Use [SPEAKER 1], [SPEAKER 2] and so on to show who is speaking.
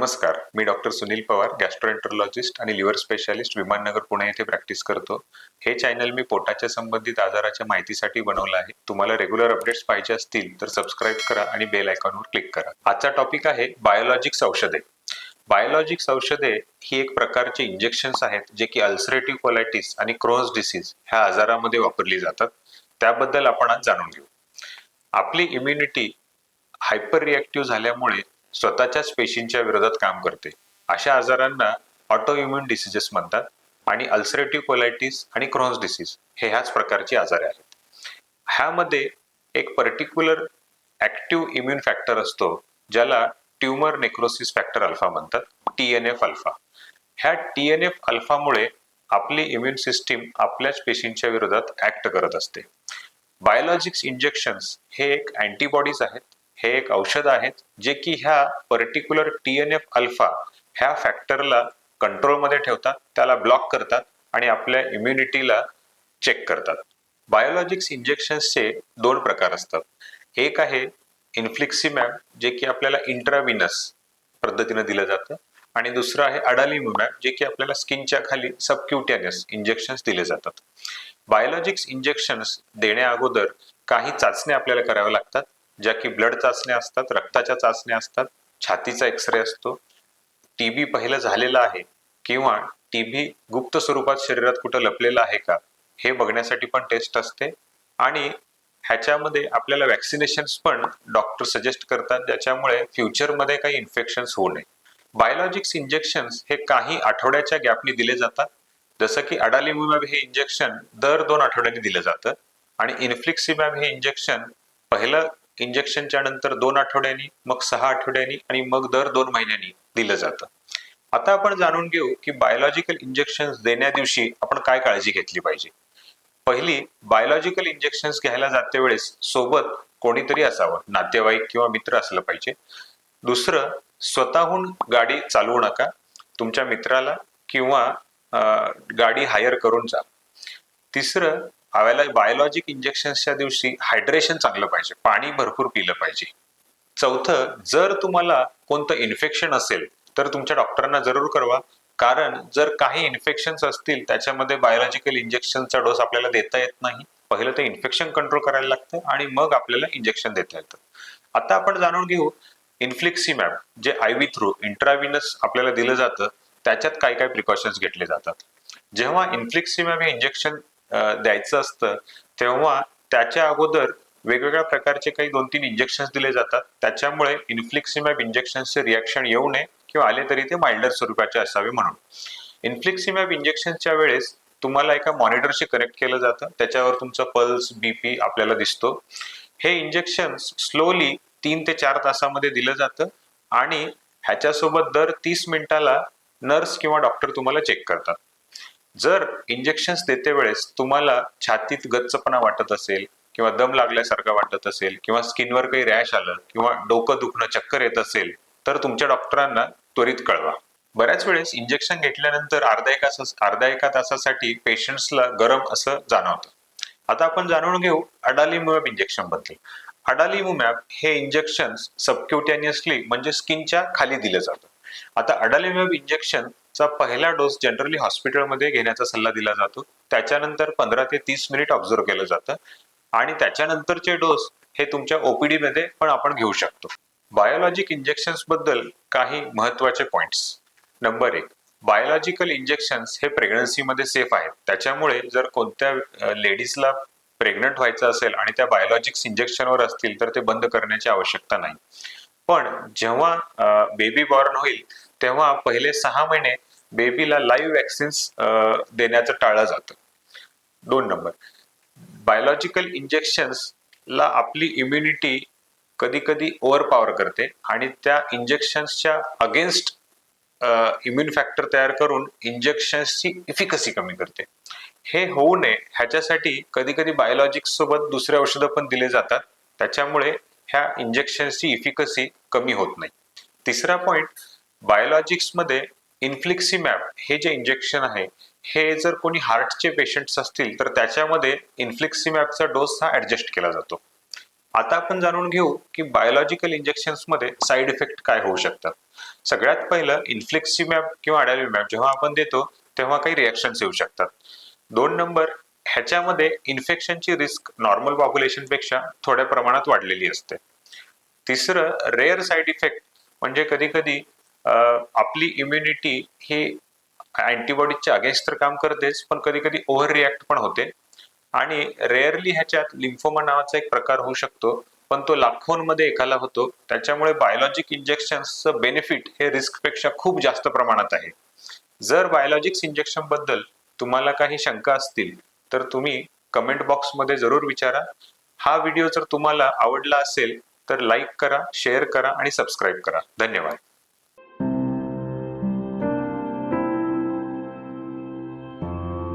[SPEAKER 1] नमस्कार. मी doctor Sunil Pawar gastroenterologist आणि लिव्हर स्पेशालिस्ट विमाननगर पुणे येथे प्रॅक्टिस करतो. हे चॅनल मी पोटाच्या संबंधित आजाराच्या माहितीसाठी बनवलं आहे. तुम्हाला रेग्युलर अपडेट्स पाहिजे असतील तर सबस्क्राईब करा आणि बेल आयकॉनवर क्लिक करा. आजचा टॉपिक आहे बायोलॉजिक्स औषधे. बायोलॉजिक्स औषधे ही एक प्रकारचे इंजेक्शन्स आहेत जे की अल्सरेटिव्ह कोलायटिस आणि क्रोन्स डिसीज ह्या आजारामध्ये वापरली जातात. त्याबद्दल आपण आज जाणून घेऊ. आपली इम्युनिटी हायपर रिॲक्टिव्ह झाल्यामुळे स्वतःच्याच पेशींच्या विरोधात काम करते. अशा आजारांना ऑटो इम्युन डिसिजेस म्हणतात आणि अल्सरेटिव्ह कोलायटिस आणि क्रोन्स डिसीज हे ह्याच प्रकारचे आजार आहेत. ह्यामध्ये एक पर्टिक्युलर ऍक्टिव्ह इम्युन फॅक्टर असतो ज्याला ट्युमर नेक्रोसिस फॅक्टर अल्फा म्हणतात टी एन एफ अल्फा ह्या टी एन एफ अल्फामुळे आपली इम्युन सिस्टीम आपल्याच पेशींच्या विरोधात ऍक्ट करत असते. बायोलॉजिक्स इंजेक्शन्स हे एक अँटीबॉडीज आहेत हे एक औषध आहेत जे की ह्या particular T N F alpha ह्या फॅक्टरला कंट्रोलमध्ये ठेवतात त्याला ब्लॉक करतात आणि आपल्या इम्युनिटीला चेक करतात. बायोलॉजिक्स इंजेक्शन्सचे दोन प्रकार असतात. एक आहे इन्फ्लिक्सिमॅब जे की आपल्याला इंट्राविनस पद्धतीने दिलं जातं. आणि दुसरं आहे अडालिमुमॅब जे की आपल्याला स्किनच्या खाली सबक्युटेनियस इंजेक्शन्स दिले जातात. बायोलॉजिक्स इंजेक्शन्स देण्या अगोदर काही चाचण्या आपल्याला कराव्या लागतात. ज्या की ब्लड चाचण्या असतात रक्ताच्या चाचण्या असतात छातीचा एक्सरे असतो. टीबी पहिलं झालेला आहे किंवा टीबी गुप्त स्वरूपात शरीरात कुठं लपलेलं आहे का हे बघण्यासाठी पण टेस्ट असते. आणि ह्याच्यामध्ये आपल्याला वॅक्सिनेशन्स पण डॉक्टर सजेस्ट करतात ज्याच्यामुळे फ्युचरमध्ये काही इन्फेक्शन्स होऊ नये. बायोलॉजिक्स इंजेक्शन्स हे काही आठवड्याच्या गॅपने दिले जातात. जसं की अडालिमुमॅब हे इंजेक्शन दर दोन आठवड्यांनी दिलं जातं. आणि इन्फ्लिक्सिमॅब हे इंजेक्शन पहिलं इंजेक्शनच्या नंतर दोन आठवड्यांनी मग सहा आठवड्यांनी आणि मग दर दोन महिन्यांनी दिलं जातं. आता आपण जाणून घेऊ की बायोलॉजिकल इंजेक्शन देण्या दिवशी आपण काय काळजी घेतली पाहिजे. पहिली बायोलॉजिकल इंजेक्शन घ्यायला जाते वेळेस सोबत कोणीतरी असावं नातेवाईक किंवा मित्र असलं पाहिजे. दुसरं स्वतःहून गाडी चालवू नका तुमच्या मित्राला किंवा गाडी हायर करून जा. तिसरं बायोलॉजिक इंजेक्शनच्या दिवशी हायड्रेशन चांगलं पाहिजे. पाणी भरपूर पिलं पाहिजे. चौथं जर तुम्हाला कोणतं इन्फेक्शन असेल तर तुमच्या डॉक्टरांना जरूर कळवा. कारण जर काही इन्फेक्शन्स असतील त्याच्यामध्ये बायोलॉजिकल इंजेक्शनचा डोस आपल्याला देता येत नाही. पहिलं ते इन्फेक्शन कंट्रोल करायला लागतं आणि मग आपल्याला इंजेक्शन देता येतं. आता आपण जाणून घेऊ इन्फ्लिक्सिमॅप जे आय व्ही थ्रू इंट्राविनस आपल्याला दिलं जातं त्याच्यात काय काय प्रिकॉशन्स घेतले जातात? जेव्हा इन्फ्लिक्सिमॅप हे इंजेक्शन द्यायचं असतं. तेव्हा त्याच्या अगोदर वेगवेगळ्या प्रकारचे काही दोन तीन इंजेक्शन दिले जातात. त्याच्यामुळे इन्फ्लिक्सिमॅब इंजेक्शनचे रिॲक्शन येऊ नये किंवा आले तरी ते माइल्डर स्वरूपाचे असावे म्हणून. इन्फ्लिक्सिमॅब इंजेक्शनच्या वेळेस तुम्हाला एका मॉनिटरशी कनेक्ट केलं जातं. त्याच्यावर तुमचा पल्स बीपी आपल्याला दिसतो. हे इंजेक्शन स्लोली तीन ते चार तासामध्ये दिलं जातं आणि ह्याच्यासोबत दर तीस मिनिटाला नर्स किंवा डॉक्टर तुम्हाला चेक करतात. जर इंजेक्शन्स देते वेळेस तुम्हाला छातीत गच्चपणा वाटत असेल किंवा दम लागल्यासारखं वाटत असेल किंवा स्किनवर काही रॅश आलं किंवा डोकं दुखणं चक्कर येत असेल तर तुमच्या डॉक्टरांना त्वरित कळवा. बऱ्याच वेळेस इंजेक्शन घेतल्यानंतर अर्धा एका अर्धा एका तासासाठी पेशंट्सला गरम असं जाणवतं. आता आपण जाणून घेऊ अडालिमुमॅब इंजेक्शनबद्दल. अडालिमुमॅब हे इंजेक्शन सबक्युटेनियसली म्हणजे स्किनच्या खाली दिलं जातं. आता अडालिमुमॅब इंजेक्शन चा पहिला डोस जनरली हॉस्पिटलमध्ये घेण्याचा सल्ला दिला जातो. त्याच्यानंतर पंधरा ते तीस मिनिट ऑब्झर्व केलं जातं. आणि त्याच्यानंतरचे डोस हे तुमच्या ओपीडी मध्ये पण आपण घेऊ शकतो. बायोलॉजिक इंजेक्शन्सबद्दल काही महत्त्वाचे पॉइंट्स. नंबर एक बायोलॉजिकल इंजेक्शन्स हे प्रेग्नन्सीमध्ये सेफ आहेत. त्याच्यामुळे जर कोणत्या लेडीजला प्रेग्नंट व्हायचं असेल आणि त्या बायोलॉजिक्स इंजेक्शनवर असतील तर ते बंद करण्याची आवश्यकता नाही. पण जेव्हा बेबी बॉर्न होईल तेव्हा पहिले सहा महिने बेबीला लाईव्ह वॅक्सिन्स देण्याचं टाळलं जातं. दोन नंबर बायोलॉजिकल इंजेक्शन्सला आपली इम्युनिटी कधी कधी ओव्हर पॉवर करते आणि त्या इंजेक्शन्सच्या अगेन्स्ट इम्युन फॅक्टर तयार करून इंजेक्शन्सची इफिकसी कमी करते. हे होऊ नये ह्याच्यासाठी कधी कधी बायोलॉजिक्स सोबत दुसरे औषधं पण दिले जातात. त्याच्यामुळे ह्या इंजेक्शन्सची इफिकसी कमी होत नाही. तिसरा पॉइंट बायोलॉजिक्समध्ये इन्फ्लिक्सिमॅप हे जे इंजेक्शन आहे हे जर कोणी हार्टचे पेशंट्स असतील तर त्याच्यामध्ये इन्फ्लिक्सिमॅपचा डोस हा ऍडजस्ट केला जातो. आता आपण जाणून घेऊ की बायोलॉजिकल इंजेक्शन्समध्ये साईड इफेक्ट काय होऊ शकतात. सगळ्यात पहिलं इन्फ्लिक्सिमॅप किंवा अडॅलिमॅप जेव्हा आपण देतो तेव्हा काही रिॲक्शन्स येऊ शकतात. दोन नंबर ह्याच्यामध्ये इन्फेक्शनची रिस्क नॉर्मल पॉप्युलेशनपेक्षा थोड्या प्रमाणात वाढलेली असते. तिसरं रेअर साईड इफेक्ट म्हणजे कधी कधी आपली इम्युनिटी ही अँटीबॉडीजच्या अगेन्स्ट तर काम करतेच पण कधी कधी ओव्हर रिॲक्ट पण होते. आणि रेअरली ह्याच्यात लिम्फोमा नावाचा एक प्रकार होऊ शकतो पण तो लाखोंमध्ये एकाला होतो. त्याच्यामुळे बायोलॉजिक इंजेक्शन्सचं बेनिफिट हे रिस्कपेक्षा खूप जास्त प्रमाणात आहे. जर बायोलॉजिक्स इंजेक्शनबद्दल तुम्हाला काही शंका असतील तर तुम्ही कमेंट बॉक्समध्ये जरूर विचारा. हा व्हिडिओ जर तुम्हाला आवडला असेल तर लाईक करा शेअर करा आणि सबस्क्राईब करा. धन्यवाद.